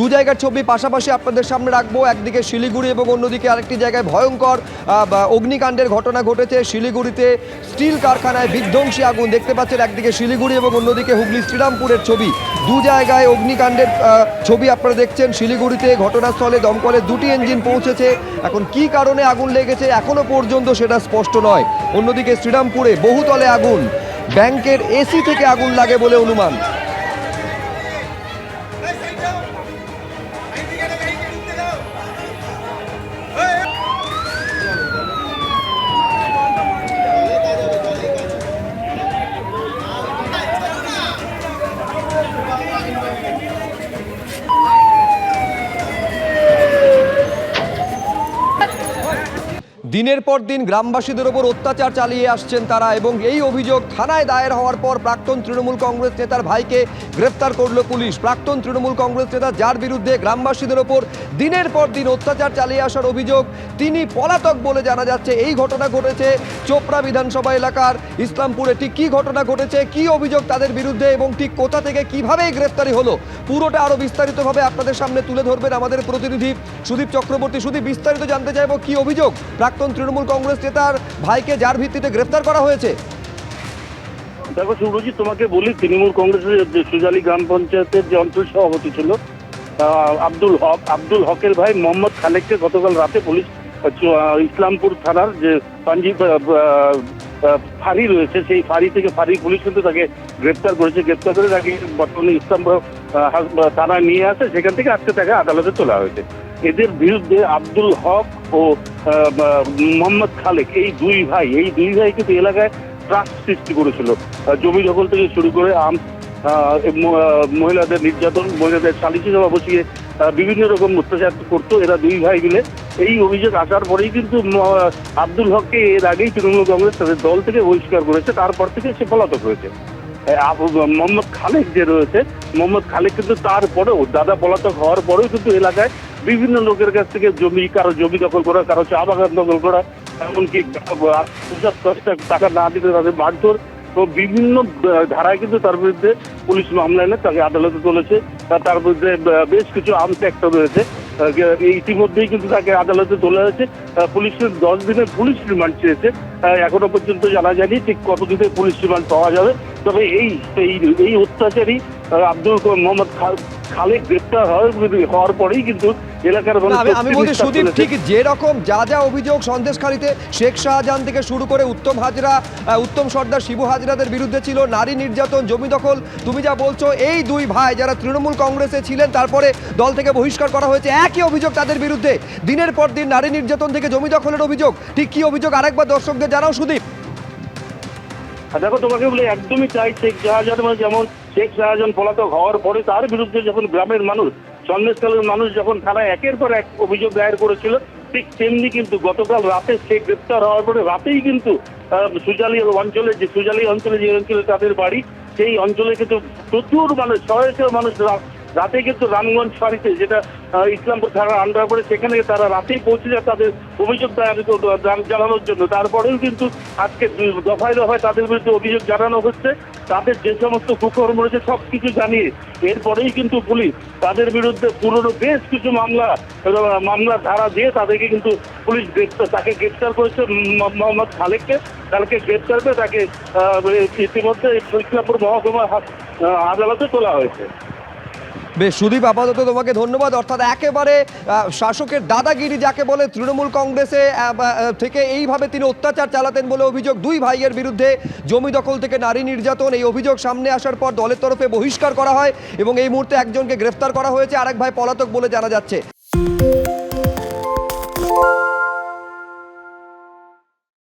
দু জায়গার ছবি পাশাপাশি আপনাদের সামনে রাখব। একদিকে শিলিগুড়ি এবং অন্যদিকে আরেকটি জায়গায় ভয়ঙ্কর অগ্নিকাণ্ডের ঘটনা ঘটেছে। শিলিগুড়িতে স্টিল কারখানায় বিধ্বংসী আগুন দেখতে পাচ্ছেন একদিকে শিলিগুড়ি এবং অন্যদিকে হুগলি শ্রীরামপুরের ছবি। দু জায়গায় অগ্নিকাণ্ডের ছবি আপনারা দেখছেন। শিলিগুড়িতে ঘটনাস্থলে দমকলের দুটি ইঞ্জিন পৌঁছেছে। এখন কি কারণে আগুন লেগেছে এখনও পর্যন্ত সেটা স্পষ্ট নয়। অন্যদিকে শ্রীরামপুরে বহুতলে আগুন। ব্যাংকের এসি থেকে আগুন লাগে বলে অনুমান। দিনের পর দিন গ্রামবাসীদের ওপর অত্যাচার চালিয়ে আসছেন তারা এবং এই অভিযোগ থানায় দায়ের হওয়ার পর প্রাক্তন তৃণমূল কংগ্রেস নেতার ভাইকে গ্রেফতার করল পুলিশ। প্রাক্তন তৃণমূল কংগ্রেস নেতা যার বিরুদ্ধে গ্রামবাসীদের ওপর দিনের পর দিন অত্যাচার চালিয়ে আসার অভিযোগ তিনি পলাতক বলে জানা যাচ্ছে। এই ঘটনা ঘটেছে চোপড়া বিধানসভা এলাকার ইসলামপুরে। ঠিক কী ঘটনা ঘটেছে, কি অভিযোগ তাদের বিরুদ্ধে এবং ঠিক কোথা থেকে কীভাবে গ্রেফতারি হলো? পুরোটা আরও বিস্তারিতভাবে আপনাদের সামনে তুলে ধরবেন আমাদের প্রতিনিধি সুদীপ চক্রবর্তী। সুদীপ, বিস্তারিত জানতে চাইব কি অভিযোগ? প্রাক্তন তৃণমূল কংগ্রেস নেতার ভাইকে যার ভিত্তিতে গ্রেফতার করা হয়েছে। দেখো সুব্রজিৎ তোমাকে বলি, তৃণমূল কংগ্রেসের সুজালি গ্রাম পঞ্চায়েতের যে অঞ্চল সভাপতি ছিল আব্দুল হক, আব্দুল হকের ভাই মোহাম্মদ খালেককে গতকাল রাতে পুলিশ ইসলামপুর থানার যে পাঞ্জি ফাঁড়ি রয়েছে সেই ফাঁড়ি থেকে ফাঁড়ি পুলিশ কিন্তু তাকে গ্রেপ্তার করেছে। গ্রেপ্তার করে তাকে বর্তমানে ইসলামপুর আহ, থানায় নিয়ে আসে সেখান থেকে আজকে তাকে আদালতে তোলা হয়েছে। এদের বিরুদ্ধে আব্দুল হক ও মোহাম্মদ খালেক এই দুই ভাই এই দুই ভাই কিন্তু এলাকায় ত্রাস সৃষ্টি করেছিল। জমি দখল থেকে শুরু করে আম মহিলাদের নির্যাতন মহিলাদের সালিসি সভা বসিয়ে বিভিন্ন রকম অত্যাচার করতো। এরা দুই ভাই মিলে এই অভিযোগ আসার পরেই কিন্তু আব্দুল হককে এর আগেই তৃণমূল কংগ্রেস তাদের দল থেকে বহিষ্কার করেছে, তারপর থেকে সে পলাতক রয়েছে মোহাম্মদ খালেক যে রয়েছে, মোহাম্মদ খালেক কিন্তু তারপরেও, দাদা পলাতক হওয়ার পরেও কিন্তু এলাকায় বিভিন্ন লোকের কাছ থেকে জমি, কারও জমি দখল করা, কারও চা বাগান দখল করা, এমনকি টাকা না দিতে তাদের মারধর তো বিভিন্ন ধারায় কিন্তু তার বিরুদ্ধে পুলিশ মামলা এনে তাকে আদালতে তুলেছে, তা- তার বিরুদ্ধে বেশ কিছু আর্মস অ্যাক্ট রয়েছে। ইতিমধ্যেই কিন্তু তাকে আদালতে তোলা হয়েছে। পুলিশের দশ দিনের পুলিশ রিমান্ড চেয়েছে। এখনও পর্যন্ত জানা যায়নি ঠিক কতদিনের পুলিশ রিমান্ড পাওয়া যাবে। তবে এই এই অত্যাচারী আব্দুল মোহাম্মদ গ্রেপ্তার হওয়ার পরেই কিন্তু এলাকার আমি বলছি সুদীপ ঠিক যেরকম যা যা অভিযোগ সন্দেশখালিতে শেখ শাহজাহান থেকে শুরু করে উত্তম হাজরা উত্তম সর্দার শিবু হাজরাদের বিরুদ্ধে ছিল নারী নির্যাতন জমি দখল তুমি যা বলছো এই দুই ভাই যারা তৃণমূল কংগ্রেসে ছিলেন তারপরে দল থেকে বহিষ্কার করা হয়েছে একই অভিযোগ তাদের বিরুদ্ধে। দিনের পর দিন নারী নির্যাতন থেকে জমি দখলের অভিযোগ। ঠিক কি অভিযোগ আরেকবার দর্শকদের জানাও সুদীপ। দেখো তোমাকে বলে একদমই চাই শেখ মানে যেমন শেখ শাহজাহান পলাতক হওয়ার পরে তার বিরুদ্ধে যখন গ্রামের মানুষ, সন্দেশকালের মানুষ যখন থানায় একের পর এক অভিযোগ দায়ের করেছিল, ঠিক তেমনি কিন্তু গতকাল রাতে সে গ্রেপ্তার হওয়ার পরে রাতেই কিন্তু সুজালি অঞ্চলে যে সুজালি অঞ্চলে যে অঞ্চলে তাদের বাড়ি, সেই অঞ্চলে কিন্তু প্রচুর মানুষ শয়ে মানুষ রা- রাতে কিন্তু রামগঞ্জ ফাঁড়িতে যেটা ইসলামপুর থানার আন্ডার পড়ে সেখানে তারা রাতেই পৌঁছে যায় তাদের অভিযোগ জানানোর জন্য। তারপরেও কিন্তু আজকে দফায় দফায় তাদের বিরুদ্ধে অভিযোগ জানানো হচ্ছে। তাদের যে সমস্ত কুকর্ম রয়েছে সব কিছু জানিয়ে এরপরেই কিন্তু পুলিশ তাদের বিরুদ্ধে পুরনো বেশ কিছু মামলা আহ, মামলার ধারা দিয়ে তাদেরকে কিন্তু পুলিশ গ্রেপ্তার তাকে গ্রেপ্তার করেছে মোহাম্মদ খালেককে। তাকে গ্রেপ্তার করে তাকে ইতিমধ্যে ইসলামপুর মহকুমা আদালতে তোলা হয়েছে। বেশ, সুদীপ, আপাতত তোমাকে ধন্যবাদ। অর্থাৎ একেবারে শাসকের দাদাগিরি যাকে বলে তৃণমূল কংগ্রেসে থেকে এইভাবে তিনি অত্যাচার চালাতেন বলে অভিযোগ দুই ভাইয়ের বিরুদ্ধে জমি দখল থেকে নারী নির্যাতন, এই অভিযোগ সামনে আসার পর দলের তরফে বহিষ্কার করা হয় এবং এই মুহূর্তে একজনকে গ্রেফতার করা হয়েছে। আরেক ভাই পলাতক বলে জানা যাচ্ছে।